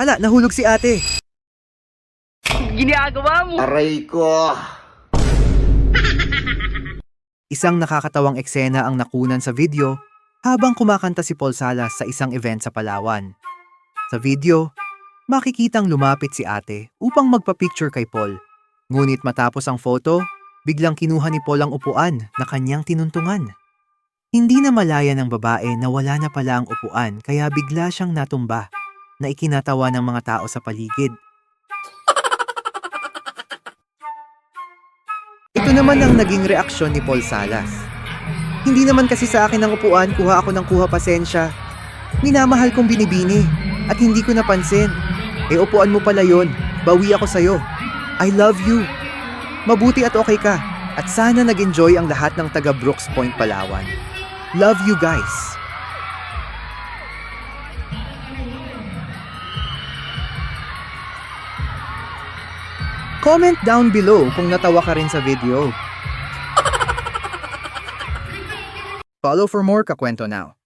Hala, nahulog si ate. Ginagawa mo! Aray ko! Isang nakakatawang eksena ang nakunan sa video habang kumakanta si Paul Salas sa isang event sa Palawan. Sa video, makikitang lumapit si ate upang magpa-picture kay Paul. Ngunit matapos ang photo, biglang kinuha ni Paul ang upuan na kanyang tinuntungan. Hindi na malaya ng babae na wala na pala ang upuan kaya bigla siyang natumba na ikinatawa ng mga tao sa paligid. Ito naman ang naging reaksyon ni Paul Salas. Hindi naman kasi sa akin ang upuan, kuha ako ng kuha pasensya. Minamahal kong binibini at hindi ko napansin. Eh upuan mo pala yon, bawi ako sa'yo. I love you. Mabuti at okay ka. At sana nag-enjoy ang lahat ng taga Brooks Point, Palawan. Love you guys. Comment down below kung natawa ka rin sa video. Follow for more Kakwento Now.